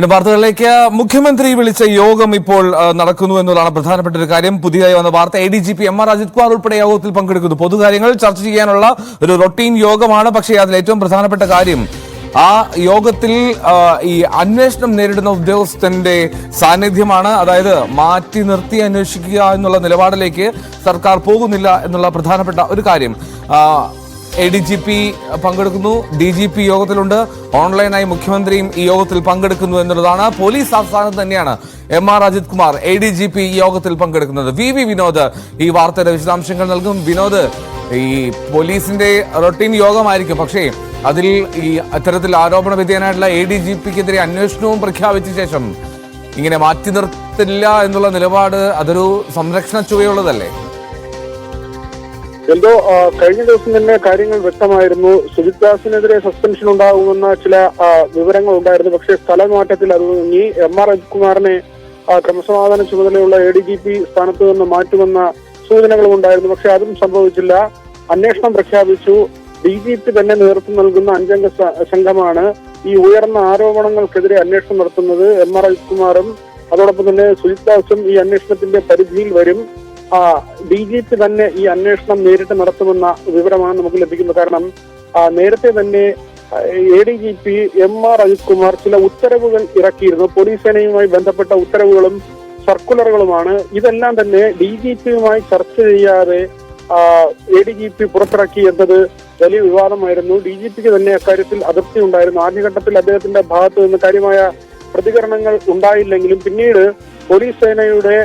ഇനി വാർത്തകളിലേക്ക് മുഖ്യമന്ത്രി വിളിച്ച യോഗം ഇപ്പോൾ നടക്കുന്നു എന്നുള്ളതാണ് പ്രധാനപ്പെട്ട ഒരു കാര്യം. പുതിയതായി വന്ന വാർത്ത A D G P M R Ajith Kumar ഉൾപ്പെടെ യോഗത്തിൽ പങ്കെടുക്കുന്നു. പൊതുകാര്യങ്ങൾ ചർച്ച ചെയ്യാനുള്ള ഒരു റൊട്ടീൻ യോഗമാണ്. പക്ഷേ അതിൽ ഏറ്റവും പ്രധാനപ്പെട്ട കാര്യം ആ യോഗത്തിൽ ഈ അന്വേഷണം നേരിടുന്ന ഉദ്യോഗസ്ഥന്റെ സാന്നിധ്യമാണ്. അതായത് മാറ്റി നിർത്തി അന്വേഷിക്കുക എന്നുള്ള നിലപാടിലേക്ക് സർക്കാർ പോകുന്നില്ല എന്നുള്ള പ്രധാനപ്പെട്ട ഒരു കാര്യം. എ ഡി ജി പി പങ്കെടുക്കുന്നു ഡി ജി പി യോഗത്തിലുണ്ട്. ഓൺലൈനായി മുഖ്യമന്ത്രിയും ഈ യോഗത്തിൽ പങ്കെടുക്കുന്നു എന്നുള്ളതാണ്. പോലീസ് ആസ്ഥാനത്ത് തന്നെയാണ് M R Ajith Kumar A D G P യോഗത്തിൽ പങ്കെടുക്കുന്നത്. വി വി വിനോദ് ഈ വാർത്തയുടെ വിശദാംശങ്ങൾ നൽകും. വിനോദ് ഈ പോലീസിന്റെ റൊട്ടീൻ യോഗമായിരിക്കും. പക്ഷേ അതിൽ ഈ അത്തരത്തിൽ ആരോപണ വിധേയനായിട്ടുള്ള എ ഡി ജി പിക്കെതിരെ അന്വേഷണവും പ്രഖ്യാപിച്ച ശേഷം ഇങ്ങനെ മാറ്റി നിർത്തില്ല എന്നുള്ള നിലപാട് അതൊരു സംരക്ഷണ ചുവയുള്ളതല്ലേ? എന്തോ കഴിഞ്ഞ ദിവസം തന്നെ കാര്യങ്ങൾ വ്യക്തമായിരുന്നു. സുജിത് ദാസിനെതിരെ സസ്പെൻഷൻ ഉണ്ടാകുമെന്ന ചില വിവരങ്ങൾ ഉണ്ടായിരുന്നു പക്ഷേ സ്ഥലമാറ്റത്തിൽ അത് നീ എം ആർ അജിത്കുമാറിനെ ക്രമസമാധാന ചുമതലയുള്ള എ ഡി ജി പി സ്ഥാനത്ത് നിന്ന് മാറ്റുമെന്ന സൂചനകളും ഉണ്ടായിരുന്നു. പക്ഷെ അതും സംഭവിച്ചില്ല. അന്വേഷണം പ്രഖ്യാപിച്ചു. ഡി ജി പി തന്നെ നേതൃത്വം നൽകുന്ന അഞ്ചംഗ സംഘമാണ് ഈ ഉയർന്ന ആരോപണങ്ങൾക്കെതിരെ അന്വേഷണം നടത്തുന്നത്. എം ആർ അജിത്കുമാറും അതോടൊപ്പം തന്നെ സുജിത് ദാസും ഈ അന്വേഷണത്തിന്റെ പരിധിയിൽ വരും. ഡി ജി പി തന്നെ ഈ അന്വേഷണം നേരിട്ട് നടത്തുമെന്ന വിവരമാണ് നമുക്ക് ലഭിക്കുന്നത്. കാരണം നേരത്തെ തന്നെ A D G P M R Ajithkumar ചില ഉത്തരവുകൾ ഇറക്കിയിരുന്നു. പോലീസ് സേനയുമായി ബന്ധപ്പെട്ട ഉത്തരവുകളും സർക്കുലറുകളുമാണ്. ഇതെല്ലാം തന്നെ ഡി ജി പിയുമായി ചർച്ച ചെയ്യാതെ എ ഡി ജി പി പുറത്തിറക്കി എന്നത് വലിയ വിവാദമായിരുന്നു. ഡി ജി പിക്ക് തന്നെ അക്കാര്യത്തിൽ അതൃപ്തി ഉണ്ടായിരുന്നു. ആദ്യഘട്ടത്തിൽ അദ്ദേഹത്തിന്റെ ഭാഗത്ത് നിന്ന് കാര്യമായ പ്രതികരണങ്ങൾ ഉണ്ടായില്ലെങ്കിലും പിന്നീട് പോലീസ് സേനയുടെ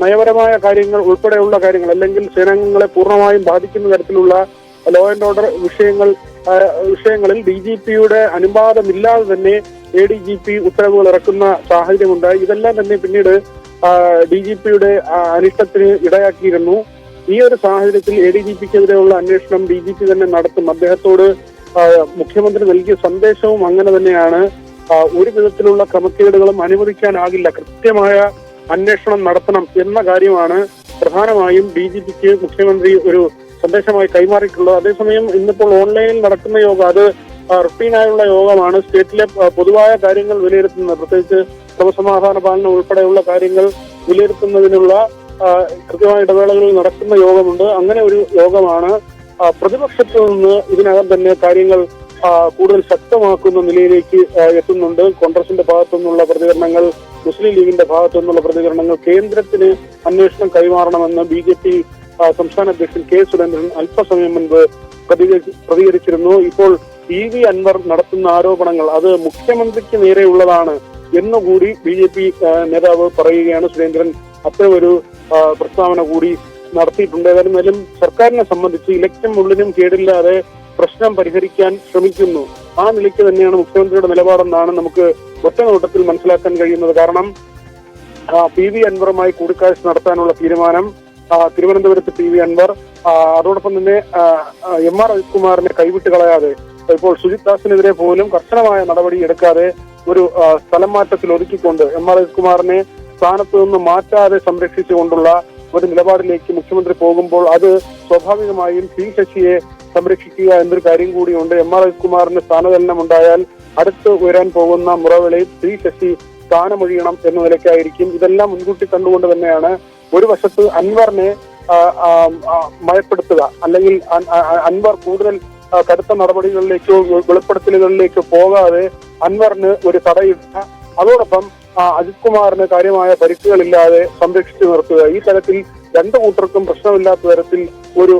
നയപരമായ കാര്യങ്ങൾ ഉൾപ്പെടെയുള്ള കാര്യങ്ങൾ അല്ലെങ്കിൽ സേനാംഗങ്ങളെ പൂർണമായും ബാധിക്കുന്ന തരത്തിലുള്ള ലോ ആൻഡ് ഓർഡർ വിഷയങ്ങൾ വിഷയങ്ങളിൽ ഡി ജി പിയുടെ അനുവാദമില്ലാതെ തന്നെ എ ഡി ജി പി ഉത്തരവുകൾ ഇറക്കുന്ന സാഹചര്യമുണ്ടായി. ഇതെല്ലാം തന്നെ പിന്നീട് ഡി ജി പിയുടെ അനിഷ്ടത്തിന് ഇടയാക്കിയിരുന്നു. ഈ ഒരു സാഹചര്യത്തിൽ എ ഡി ജി പിക്കെതിരെയുള്ള അന്വേഷണം ഡി ജി പി തന്നെ നടത്തും. അദ്ദേഹത്തോട് മുഖ്യമന്ത്രി നൽകിയ സന്ദേശവും അങ്ങനെ തന്നെയാണ്. ഒരു വിധത്തിലുള്ള ക്രമക്കേടുകളും അനുവദിക്കാനാകില്ല. കൃത്യമായ അന്വേഷണം നടത്തണം എന്ന കാര്യമാണ് പ്രധാനമായും ഡി ജി പിക്ക് മുഖ്യമന്ത്രി ഒരു സന്ദേശമായി കൈമാറിയിട്ടുള്ളത്. അതേസമയം ഇന്നിപ്പോൾ ഓൺലൈനിൽ നടക്കുന്ന യോഗം അത് റുട്ടീനായുള്ള യോഗമാണ്. സ്റ്റേറ്റിലെ പൊതുവായ കാര്യങ്ങൾ വിലയിരുത്തുന്നത് പ്രത്യേകിച്ച് ക്രമസമാധാന പാലനം ഉൾപ്പെടെയുള്ള കാര്യങ്ങൾ വിലയിരുത്തുന്നതിനുള്ള കൃത്യമായ ഇടവേളകളിൽ നടക്കുന്ന യോഗമുണ്ട്. അങ്ങനെ ഒരു യോഗമാണ് പ്രതിപക്ഷത്തിൽ പ്രതിപക്ഷത്തു നിന്ന് ഇതിനകം തന്നെ കാര്യങ്ങൾ കൂടുതൽ ശക്തമാക്കുന്ന നിലയിലേക്ക് എത്തുന്നുണ്ട്. കോൺഗ്രസിന്റെ ഭാഗത്തു നിന്നുള്ള പ്രതികരണങ്ങൾ മുസ്ലിം ലീഗിന്റെ ഭാഗത്തു നിന്നുള്ള പ്രതികരണങ്ങൾ കേന്ദ്രത്തിന് അന്വേഷണം കൈമാറണമെന്ന് ബി ജെ പി സംസ്ഥാന അധ്യക്ഷൻ കെ സുരേന്ദ്രൻ അല്പസമയം മുൻപ് പ്രതികരി- പ്രതികരിച്ചിരുന്നു. ഇപ്പോൾ പി വി അൻവർ നടത്തുന്ന ആരോപണങ്ങൾ അത് മുഖ്യമന്ത്രിക്ക് നേരെയുള്ളതാണ് എന്നുകൂടി ബി ജെ പി നേതാവ് പറയുകയാണ് സുരേന്ദ്രൻ. അത്തരമൊരു പ്രസ്താവന കൂടി നടത്തിയിട്ടുണ്ട്. ഏതായാലും സർക്കാരിനെ സംബന്ധിച്ച് ഇലക്ഷൻ ഉള്ളിനും കേടില്ലാതെ പ്രശ്നം പരിഹരിക്കാൻ ശ്രമിക്കുന്നു. ആ നിലയ്ക്ക് തന്നെയാണ് മുഖ്യമന്ത്രിയുടെ നിലപാടെന്നാണ് നമുക്ക് ഒറ്റ നോട്ടത്തിൽ മനസ്സിലാക്കാൻ കഴിയുന്നത് കാരണം പി വി അൻവറുമായി കൂടിക്കാഴ്ച നടത്താനുള്ള തീരുമാനം തിരുവനന്തപുരത്ത് പി വി അൻവർ അതോടൊപ്പം തന്നെ എം ആർ അജിത്കുമാറിനെ കൈവിട്ട് കളയാതെ ഇപ്പോൾ സുജിത് ദാസിനെതിരെ പോലും കർശനമായ നടപടി എടുക്കാതെ ഒരു സ്ഥലം മാറ്റത്തിൽ ഒതുക്കിക്കൊണ്ട് എം ആർ അജിത്കുമാറിനെ സ്ഥാനത്ത് നിന്ന് മാറ്റാതെ സംരക്ഷിച്ചുകൊണ്ടുള്ള ഒരു നിലപാടിലേക്ക് മുഖ്യമന്ത്രി പോകുമ്പോൾ അത് സ്വാഭാവികമായും പി ശശിയെ സംരക്ഷിക്കുക എന്നൊരു കാര്യം കൂടിയുണ്ട്. എം ആർ അജിത്കുമാറിന് സ്ഥാനചലനം ഉണ്ടായാൽ അടുത്ത് ഉയരാൻ പോകുന്ന മുറവിളയിൽ സ്ത്രീ ശശി സ്ഥാനമൊഴിയണം എന്ന നിലയ്ക്കായിരിക്കും. ഇതെല്ലാം മുൻകൂട്ടി കണ്ടുകൊണ്ട് തന്നെയാണ് ഒരു വശത്ത് അൻവറിനെ മയപ്പെടുത്തുക. അല്ലെങ്കിൽ അൻവർ കൂടുതൽ കടുത്ത നടപടികളിലേക്കോ വെളിപ്പെടുത്തലുകളിലേക്കോ പോകാതെ അൻവറിന് ഒരു തടയിടുക. അതോടൊപ്പം അജിത് കുമാറിന് കാര്യമായ പരിക്കുകളില്ലാതെ സംരക്ഷിച്ചു നിർത്തുക. ഈ തരത്തിൽ രണ്ടു കൂട്ടർക്കും പ്രശ്നമില്ലാത്ത തരത്തിൽ ഒരു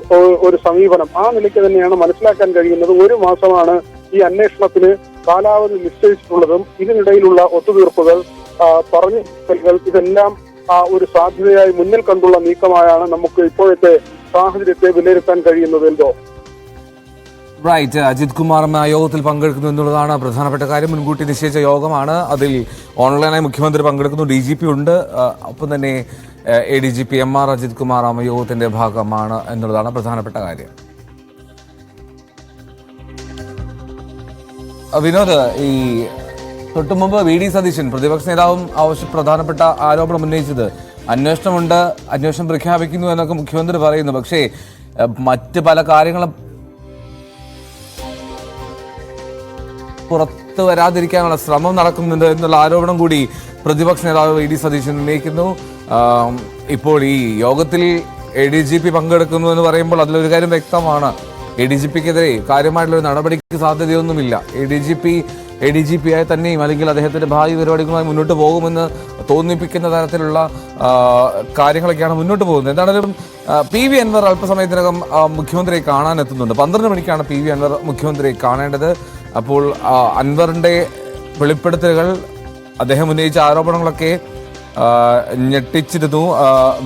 ഒരു സമീപനം. ആ നിലയ്ക്ക് തന്നെയാണ് മനസ്സിലാക്കാൻ കഴിയുന്നത് ഒരു മാസമാണ് ഈ അന്വേഷണത്തിന് കാലാവധി നിശ്ചയിച്ചിട്ടുള്ളതും ഇതിനിടയിലുള്ള ഒത്തുതീർപ്പുകൾ പറഞ്ഞു ഇതെല്ലാം ഒരു സാധ്യതയായി മുന്നിൽ കണ്ടുള്ള നീക്കമായാണ് നമുക്ക് ഇപ്പോഴത്തെ സാഹചര്യത്തെ വിലയിരുത്താൻ കഴിയുന്നത് എന്തോ റൈറ്റ് അജിത് കുമാറും ആ യോഗത്തിൽ പങ്കെടുക്കുന്നു എന്നുള്ളതാണ് പ്രധാനപ്പെട്ട കാര്യം. മുൻകൂട്ടി നിശ്ചയിച്ച യോഗമാണ്. അതിൽ ഓൺലൈനായി മുഖ്യമന്ത്രി പങ്കെടുക്കുന്നു. ഡി ജി പി ഉണ്ട്. ഒപ്പം തന്നെ A D G P M R Ajith Kumar ആ യോഗത്തിന്റെ ഭാഗമാണ് എന്നുള്ളതാണ് പ്രധാനപ്പെട്ട കാര്യം. വിനോദ് ഈ തൊട്ടു മുമ്പ് വി ഡി സതീശൻ പ്രതിപക്ഷ നേതാവും ആവശ്യ പ്രധാനപ്പെട്ട ആരോപണം ഉന്നയിച്ചത്. അന്വേഷണമുണ്ട് അന്വേഷണം പ്രഖ്യാപിക്കുന്നു എന്നൊക്കെ മുഖ്യമന്ത്രി പറയുന്നു. പക്ഷേ മറ്റ് പല കാര്യങ്ങളും പുറത്ത് വരാതിരിക്കാനുള്ള ശ്രമം നടക്കുന്നുണ്ട് എന്നുള്ള ആരോപണം കൂടി പ്രതിപക്ഷ നേതാവ് വി ഡി സതീശൻ ഉന്നയിക്കുന്നു. ഇപ്പോൾ ഈ യോഗത്തിൽ എ ഡി ജി പി പങ്കെടുക്കുന്നു എന്ന് പറയുമ്പോൾ അതിലൊരു കാര്യം വ്യക്തമാണ്. എ ഡി ജി പിക്കെതിരെ കാര്യമായിട്ടുള്ള ഒരു നടപടിക്ക് സാധ്യതയൊന്നുമില്ല. A D G P A D G P ആയി തന്നെയും അല്ലെങ്കിൽ അദ്ദേഹത്തിന്റെ ഭാവി പരിപാടികളുമായി മുന്നോട്ട് പോകുമെന്ന് തോന്നിപ്പിക്കുന്ന തരത്തിലുള്ള കാര്യങ്ങളൊക്കെയാണ് മുന്നോട്ട് പോകുന്നത്. എന്താണെങ്കിലും പി വി അൻവർ അല്പസമയത്തിനകം മുഖ്യമന്ത്രിയെ കാണാൻ എത്തുന്നുണ്ട് പന്ത്രണ്ട് മണിക്കാണ് പി വി അൻവർ മുഖ്യമന്ത്രിയെ കാണേണ്ടത്. അപ്പോൾ അൻവറിന്റെ വെളിപ്പെടുത്തലുകൾ അദ്ദേഹം ഉന്നയിച്ച ആരോപണങ്ങളൊക്കെ ഞെട്ടിച്ചിരുന്നു.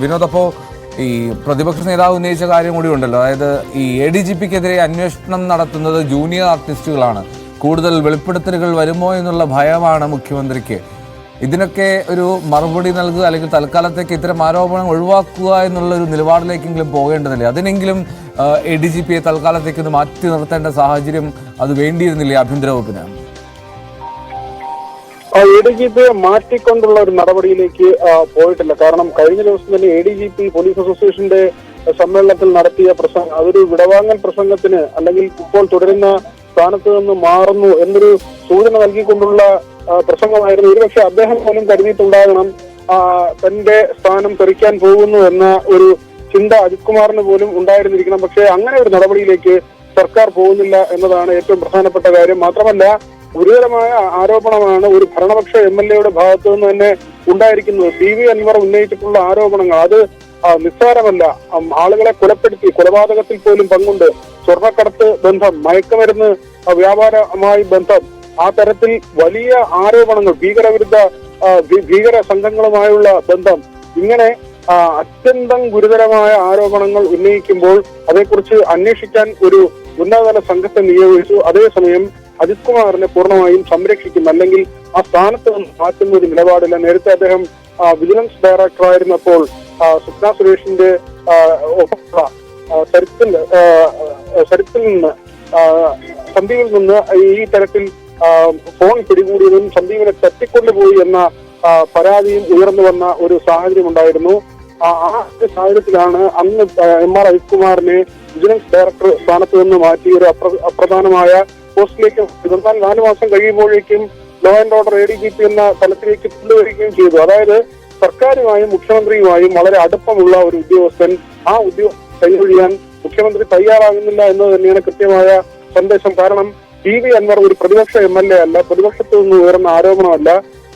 വിനോദ് അപ്പോ ഈ പ്രതിപക്ഷ നേതാവ് ഉന്നയിച്ച കാര്യം കൂടി ഉണ്ടല്ലോ. അതായത് ഈ എ ഡി ജി പിക്കെതിരെ അന്വേഷണം നടത്തുന്നത് ജൂനിയർ ആർട്ടിസ്റ്റുകളാണ് കൂടുതൽ വെളിപ്പെടുത്തലുകൾ വരുമോ എന്നുള്ള ഭയമാണ് മുഖ്യമന്ത്രിക്ക്. ഇതിനൊക്കെ ഒരു മറുപടി നൽകുക അല്ലെങ്കിൽ തൽക്കാലത്തേക്ക് ഇത്തരം ആരോപണം ഒഴിവാക്കുക എന്നുള്ള ഒരു നിലപാടിലേക്കെങ്കിലും പോകേണ്ടതില്ലേ? അതിനെങ്കിലും എ ഡി ജി പിയെ തൽക്കാലത്തേക്ക് ഒന്ന് മാറ്റി നിർത്തേണ്ട സാഹചര്യം അത് വേണ്ടിയിരുന്നില്ലേ ആഭ്യന്തര വകുപ്പിന്? ജി പിയെ മാറ്റിക്കൊണ്ടുള്ള ഒരു നടപടിയിലേക്ക് പോയിട്ടില്ല. കാരണം കഴിഞ്ഞ ദിവസം തന്നെ A D G P police അസോസിയേഷന്റെ സമ്മേളനത്തിൽ നടത്തിയ പ്രസംഗം അതൊരു വിടവാങ്ങൽ പ്രസംഗത്തിന് അല്ലെങ്കിൽ ഇപ്പോൾ തുടരുന്ന സ്ഥാനത്ത് നിന്ന് മാറുന്നു എന്നൊരു സൂചന നൽകിക്കൊണ്ടുള്ള പ്രസംഗമായിരുന്നു. ഒരുപക്ഷെ അദ്ദേഹം പോലും കരുതിയിട്ടുണ്ടാകണം തന്റെ സ്ഥാനം തെറിക്കാൻ പോകുന്നു എന്ന ഒരു ചിന്ത അജിത് കുമാറിന് പോലും ഉണ്ടായിരുന്നിരിക്കണം. പക്ഷേ അങ്ങനെ ഒരു നടപടിയിലേക്ക് സർക്കാർ പോകുന്നില്ല എന്നതാണ് ഏറ്റവും പ്രധാനപ്പെട്ട കാര്യം. മാത്രമല്ല ഗുരുതരമായ ആരോപണമാണ് ഒരു ഭരണപക്ഷ എം എൽ എയുടെ ഭാഗത്തു നിന്ന് തന്നെ ഉണ്ടായിരിക്കുന്നത്. പി വി അൻവർ ഉന്നയിച്ചിട്ടുള്ള ആരോപണങ്ങൾ. അത് നിസ്സാരമല്ല. ആളുകളെ കൊലപ്പെടുത്തി കൊലപാതകത്തിൽ പോലും പങ്കുണ്ട്. സ്വർണക്കടത്ത് ബന്ധം മയക്കുമരുന്ന് വ്യാപാരമായി ബന്ധം. ആ തരത്തിൽ വലിയ ആരോപണങ്ങൾ ഭീകരവിരുദ്ധ ഭീകര സംഘങ്ങളുമായുള്ള ബന്ധം. ഇങ്ങനെ അത്യന്തം ഗുരുതരമായ ആരോപണങ്ങൾ ഉന്നയിക്കുമ്പോൾ അതേക്കുറിച്ച് അന്വേഷിക്കാൻ ഒരു ഉന്നതതല സംഘത്തെ നിയോഗിച്ചു. അതേസമയം അജിത് കുമാറിനെ പൂർണമായും സംരക്ഷിക്കും. അല്ലെങ്കിൽ ആ സ്ഥാനത്ത് നിന്ന് മാറ്റുന്ന ഒരു നിലപാടില്ല. നേരത്തെ അദ്ദേഹം വിജിലൻസ് ഡയറക്ടർ ആയിരുന്നപ്പോൾ സുപ്ന സുരേഷിന്റെ ഒപ്പമുള്ള സരിത്തിൽ നിന്ന് സന്ദീപിൽ നിന്ന് ഈ തരത്തിൽ ഫോൺ പിടികൂടിയതും സന്ദീപിനെ തട്ടിക്കൊണ്ടുപോയി എന്ന പരാതിയും ഉയർന്നു വന്ന ഒരു സാഹചര്യം ഉണ്ടായിരുന്നു. ആ സാഹചര്യത്തിലാണ് അന്ന് എം ആർ അജിത് കുമാറിനെ വിജിലൻസ് ഡയറക്ടർ സ്ഥാനത്ത് നിന്ന് മാറ്റി ഒരു അപ്ര- അപ്രധാനമായ പോസ്റ്റിലേക്ക് എന്നാൽ നാല് മാസം കഴിയുമ്പോഴേക്കും law and order A D G P എന്ന തലത്തിലേക്ക് കൊണ്ടുവരികയും ചെയ്തു. അതായത് സർക്കാരുമായും മുഖ്യമന്ത്രിയുമായും വളരെ അടുപ്പമുള്ള ഒരു ഉദ്യോഗസ്ഥൻ ആ ഉദ്യോഗസ്ഥൻ കൈയൊഴിയാൻ മുഖ്യമന്ത്രി തയ്യാറാകുന്നില്ല എന്ന് തന്നെയാണ് കൃത്യമായ സന്ദേശം. കാരണം ടി വി അൻവർ ഒരു പ്രതിപക്ഷ എം എൽ എ അല്ല. പ്രതിപക്ഷത്തു നിന്ന് ഉയർന്ന ആരോപണമല്ല.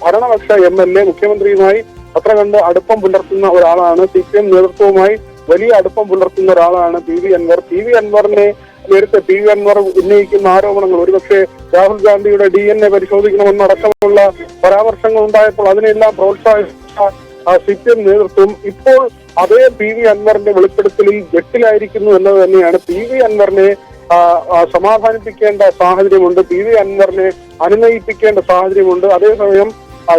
ഭരണപക്ഷ എം എൽ എ മുഖ്യമന്ത്രിയുമായി അത്ര കണ്ട് അടുപ്പം പുലർത്തുന്ന ഒരാളാണ്. സി പി എം നേതൃത്വവുമായി വലിയ അടുപ്പം പുലർത്തുന്ന ഒരാളാണ് P V Anvar. P V അൻവറിനെ നേരത്തെ പി വി അൻവർ ഉന്നയിക്കുന്ന ആരോപണങ്ങൾ. ഒരുപക്ഷെ രാഹുൽ ഗാന്ധിയുടെ ഡി എൻ എ പരിശോധിക്കണമെന്നടക്കമുള്ള പരാമർശങ്ങൾ ഉണ്ടായപ്പോൾ അതിനെല്ലാം പ്രോത്സാഹിപ്പിച്ച സി പി എം നേതൃത്വം ഇപ്പോൾ അതേ പി വി അൻവറിന്റെ വെളിപ്പെടുത്തലിൽ ജട്ടിലായിരിക്കുന്നു എന്നത് തന്നെയാണ്. പി വി അൻവറിനെ സമാധാനിപ്പിക്കേണ്ട സാഹചര്യമുണ്ട്. പി വി അൻവറിനെ അനുനയിപ്പിക്കേണ്ട സാഹചര്യമുണ്ട്. അതേസമയം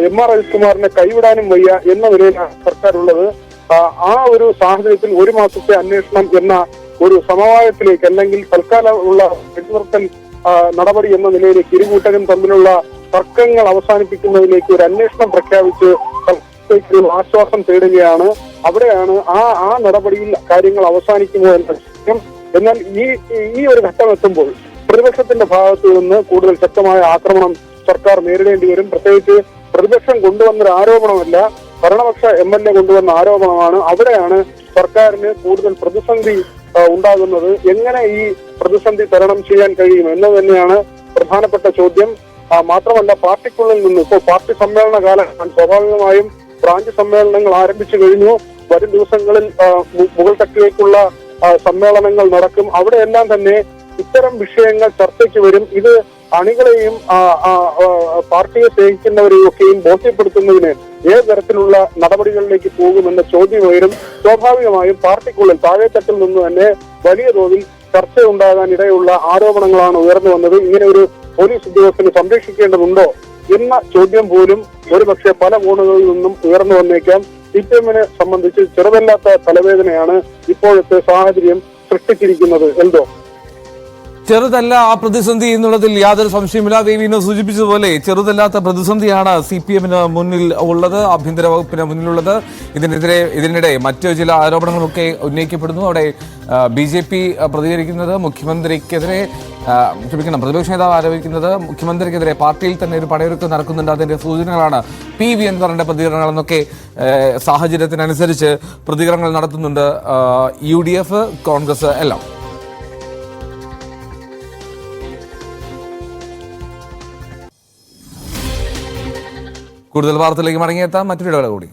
എം ആർ അജിത്കുമാറിനെ കൈവിടാനും വയ്യ എന്ന നിലയിലാണ് സർക്കാർ ഉള്ളത് ആ, ഒരു സാഹചര്യത്തിൽ ഒരു മാസത്തെ അന്വേഷണം എന്ന ഒരു സമവായത്തിലേക്ക് അല്ലെങ്കിൽ തൽക്കാലമുള്ള വെടിനിർത്തൽ നടപടി എന്ന നിലയിലേക്ക് ഇരുകൂട്ടരും തമ്മിലുള്ള തർക്കങ്ങൾ അവസാനിപ്പിക്കുന്നതിലേക്ക് ഒരു അന്വേഷണം പ്രഖ്യാപിച്ച് ആശ്വാസം തേടുകയാണ്. അവിടെയാണ് ആ ആ നടപടിയിൽ കാര്യങ്ങൾ അവസാനിക്കുമോ എന്ന എന്നാൽ ഈ ഈ ഒരു ഘട്ടം എത്തുമ്പോൾ പ്രതിപക്ഷത്തിന്റെ ഭാഗത്തു നിന്ന് കൂടുതൽ ശക്തമായ ആക്രമണം സർക്കാർ നേരിടേണ്ടി വരും. പ്രത്യേകിച്ച് പ്രതിപക്ഷം കൊണ്ടുവന്നൊരു ആരോപണമല്ല. ഭരണപക്ഷ എം എൽ എ കൊണ്ടുവന്ന ആരോപണമാണ് അവിടെയാണ് സർക്കാരിന് കൂടുതൽ പ്രതിസന്ധി ഉണ്ടാകുന്നത്. എങ്ങനെ ഈ പ്രതിസന്ധി തരണം ചെയ്യാൻ കഴിയും എന്നത് തന്നെയാണ് പ്രധാനപ്പെട്ട ചോദ്യം. മാത്രമല്ല പാർട്ടിക്കുള്ളിൽ നിന്ന് ഇപ്പോൾ പാർട്ടി സമ്മേളന കാലമാണ് സ്വാഭാവികമായും ബ്രാഞ്ച് സമ്മേളനങ്ങൾ ആരംഭിച്ചു കഴിഞ്ഞു. വരും ദിവസങ്ങളിൽ മുഗൾ തട്ടിലേക്കുള്ള സമ്മേളനങ്ങൾ നടക്കും. അവിടെയെല്ലാം തന്നെ ഇത്തരം വിഷയങ്ങൾ ചർച്ചയ്ക്ക് വരും. ഇത് അണികളെയും പാർട്ടിയെ സ്നേഹിക്കുന്നവരെയും ഒക്കെയും ബോധ്യപ്പെടുത്തുന്നതിന് ഏത് തരത്തിലുള്ള നടപടികളിലേക്ക് പോകുമെന്ന ചോദ്യം ഉയരും സ്വാഭാവികമായും പാർട്ടിക്കുള്ളിൽ താഴെത്തട്ടിൽ നിന്ന് തന്നെ വലിയ തോതിൽ ചർച്ച ഉണ്ടാകാൻ ഇടയുള്ള ആരോപണങ്ങളാണ് ഉയർന്നു വന്നത്. ഇങ്ങനെ ഒരു പോലീസ് ഉദ്യോഗസ്ഥന് സംരക്ഷിക്കേണ്ടതുണ്ടോ എന്ന ചോദ്യം പോലും ഒരുപക്ഷെ പല കോണുകളിൽ നിന്നും ഉയർന്നു വന്നേക്കാം. സി പി എമ്മിനെ സംബന്ധിച്ച് ചെറുതല്ലാത്ത തലവേദനയാണ് ഇപ്പോഴത്തെ സാഹചര്യം സൃഷ്ടിച്ചിരിക്കുന്നത്. എന്തോ ചെറുതല്ല ആ പ്രതിസന്ധി എന്നുള്ളതിൽ യാതൊരു സംശയമില്ല ദേവീനെ സൂചിപ്പിച്ചതുപോലെ ചെറുതല്ലാത്ത പ്രതിസന്ധിയാണ് സി പി എമ്മിന് മുന്നിൽ ഉള്ളത് ആഭ്യന്തര വകുപ്പിന് മുന്നിലുള്ളത്. ഇതിനെതിരെ ഇതിനിടെ മറ്റു ചില ആരോപണങ്ങളൊക്കെ ഉന്നയിക്കപ്പെടുന്നു. അവിടെ ബി ജെ പി പ്രതികരിക്കുന്നത് മുഖ്യമന്ത്രിക്കെതിരെ ക്ഷമിക്കണം പ്രതിപക്ഷ നേതാവ് ആരോപിക്കുന്നത് മുഖ്യമന്ത്രിക്കെതിരെ പാർട്ടിയിൽ തന്നെ ഒരു പടയൊരുക്കം നടക്കുന്നുണ്ട്. അതിന്റെ സൂചനകളാണ് പി വി അൻവറിന്റെ പ്രതികരണങ്ങളെന്നൊക്കെ സാഹചര്യത്തിനനുസരിച്ച് പ്രതികരണങ്ങൾ നടത്തുന്നുണ്ട് യു ഡി എഫ് കോൺഗ്രസ് എല്ലാം. കൂടുതൽ വാർത്തയിലേക്ക് മടങ്ങിയെത്താം. മറ്റൊരു ഇടവേള കൂടി.